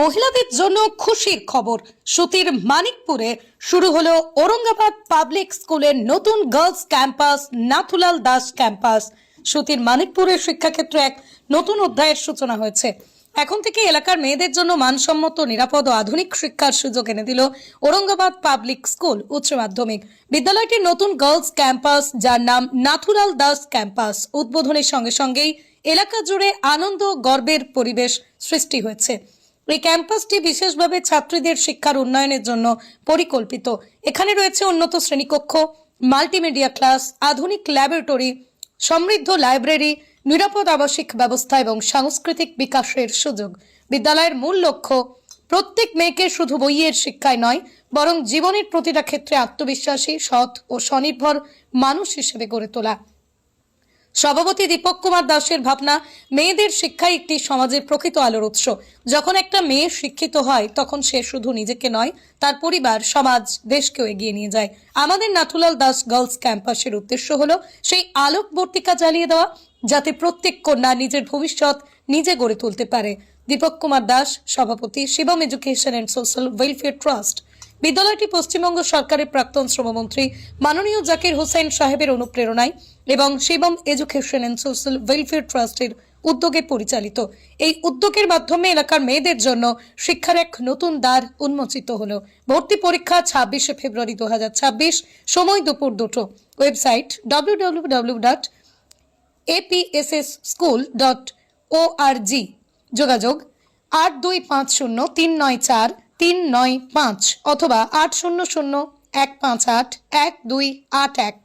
মহিলাদের জন্য খুশির খবর। সুতির মানিকপুরে শুরু হলো ঔরঙ্গাবাদ পাবলিক স্কুলের নতুন girls campus, Nathulal Das campus. সুতির মানিকপুরের শিক্ষাক্ষেত্রে এক নতুন অধ্যায়ের সূচনা হয়েছে। এখন থেকে এলাকার মেয়েদের জন্য মানসম্মত, নিরাপদ ও আধুনিক শিক্ষার সুযোগ এনে দিল ঔরঙ্গাবাদ পাবলিক স্কুল উচ্চ মাধ্যমিক। বিদ্যালয়টির নতুন গার্লস ক্যাম্পাস, যার নাম নাথুলাল দাস ক্যাম্পাস, উদ্বোধনের সঙ্গে সঙ্গেই এলাকা জুড়ে আনন্দ গর্বের পরিবেশ সৃষ্টি হয়েছে। এই ক্যাম্পাসটি বিশেষভাবে ছাত্রীদের শিক্ষার উন্নয়নের জন্য পরিকল্পিত। এখানে রয়েছে উন্নত শ্রেণীকক্ষ, মাল্টিমিডিয়া ক্লাস, আধুনিক ল্যাবরেটরি, সমৃদ্ধ লাইব্রেরি, নিরাপদ আবাসিক ব্যবস্থা এবং সাংস্কৃতিক বিকাশের সুযোগ। বিদ্যালয়ের মূল লক্ষ্য, প্রত্যেক মেয়েকে শুধু বইয়ের শিক্ষায় নয়, বরং জীবনের প্রতিটা ক্ষেত্রে আত্মবিশ্বাসী, সৎ ও স্বনির্ভর মানুষ হিসেবে গড়ে তোলা। সভাপতি দীপক কুমার দাসের ভাবনা, মেয়েদের শিক্ষাই একটি সমাজের প্রকৃত আলোর উৎস। যখন একটা মেয়ে শিক্ষিত হয়, তখন সে শুধু নিজেকে নয়, তার পরিবার, সমাজ, দেশকেও এগিয়ে নিয়ে যায়। আমাদের নাথুলাল দাস গার্লস ক্যাম্পাসের উদ্দেশ্য হলো সেই আলোক বর্তিকা জ্বালিয়ে দেওয়া, যাতে প্রত্যেক কন্যা নিজের ভবিষ্যৎ নিজে গড়ে তুলতে পারে। দীপক কুমার দাস, সভাপতি, Shivam education and social welfare trust. বিদ্যালয়টি পশ্চিমবঙ্গ সরকারের প্রাক্তন শ্রমমন্ত্রী মাননীয় জাকির হোসেন সাহেবের অনুপ্রেরণায় এবং Shivam education and social welfare ট্রাস্টের উদ্যোগে পরিচালিত। এই উদ্যোগের মাধ্যমে এলাকার মেয়েদের জন্য শিক্ষার এক নতুন দ্বার উন্মোচিত হলো। ভর্তি পরীক্ষা ছাব্বিশে ফেব্রুয়ারি দু হাজার ছাব্বিশ, সময় দুপুর দুটো। Website W dot APSS school dot যোগাযোগ আট দুই পাঁচ শূন্য তিন নয় চার তিন নয় পাঁচ অথবা আট শূন্য শূন্য এক পাঁচ আট এক দুই আট এক।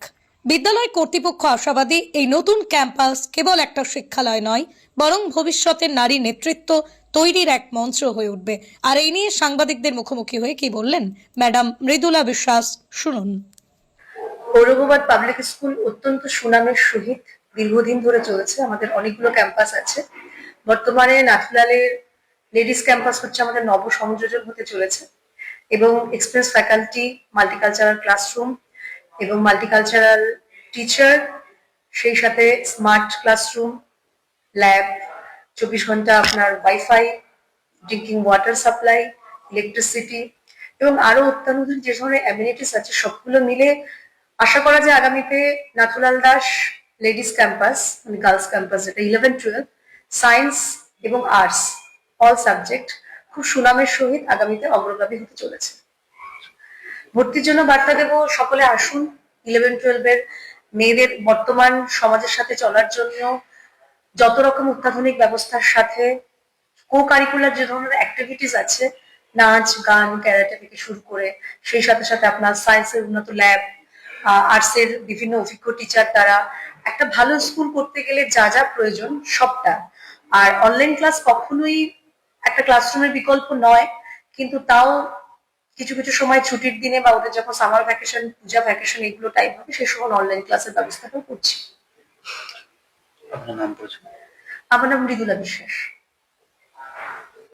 বিদ্যালয় কর্তৃপক্ষ আশাবাদী এই নতুন ক্যাম্পাস কেবল একটা শিক্ষালয় নয়, বরং ভবিষ্যতের নারী নেতৃত্ব তৈরির এক মঞ্চ হয়ে উঠবে। আর এই নিয়ে সাংবাদিকদের মুখোমুখি হয়ে কি বললেন ম্যাডাম মৃদুলা বিশ্বাস, শুনুন। ঔরঙ্গাবাদ পাবলিক স্কুল অত্যন্ত সুনামের সহিত দীর্ঘদিন ধরে চলেছে। আমাদের অনেকগুলো ক্যাম্পাস আছে। বর্তমানে নাথুলালের লেডিস ক্যাম্পাস হচ্ছে আমাদের নব সংযোজন হতে চলেছে এবং এক্সপ্রেস ফ্যাকাল্টি মাল্টিকালচারাল ক্লাসরুম এবং মাল্টিকালচারাল টিচার সেই সাথে স্মার্ট ক্লাসরুম ল্যাব চব্বিশ ঘণ্টা আপনার wifi drinking water supply electricity এবং আরও অত্যাধুনিক যে ধরনের অ্যামিনিটিস আছে, সবগুলো মিলে আশা করা যায় আগামীতে নাথুলাল দাস লেডিস ক্যাম্পাস মানে গার্লস ক্যাম্পাস যেটা ইলেভেন টুয়েলভ সায়েন্স এবং আর্টস অল সাবজেক্ট খুব সুনামের সহিত আগামীতে অগ্রগামী হতে চলেছে। ভর্তির জন্য বার্তা দেব সকলে আসুন ইলেভেন টুয়েলভের মেয়েদের বর্তমান সমাজের সাথে চলার জন্য, যত রকম অত্যাধুনিক ব্যবস্থার সাথে কো কারিকুলার যে ধরনের অ্যাক্টিভিটিস আছে, নাচ, গান ক্যারাটে থেকে শুরু করে, সেই সাথে সাথে আপনার সায়েন্সের উন্নত ল্যাব আর্টস এর বিভিন্ন অভিজ্ঞ টিচার দ্বারা একটা ভালো স্কুল করতে গেলে যা যা প্রয়োজন সবটা। আর অনলাইন ক্লাস কখনোই একটা ক্লাসরুমের বিকল্প নয় কিন্তু তাও কিছু কিছু সময় ছুটির দিনে বা ওদের যখন সামার ভ্যাকেশন পূজা ভ্যাকেশন এগুলো টাইম হবে সেই সময় অনলাইন ক্লাসের ব্যবস্থাটাও করছি। আমার নাম মৃদুলা বিশ্বাস।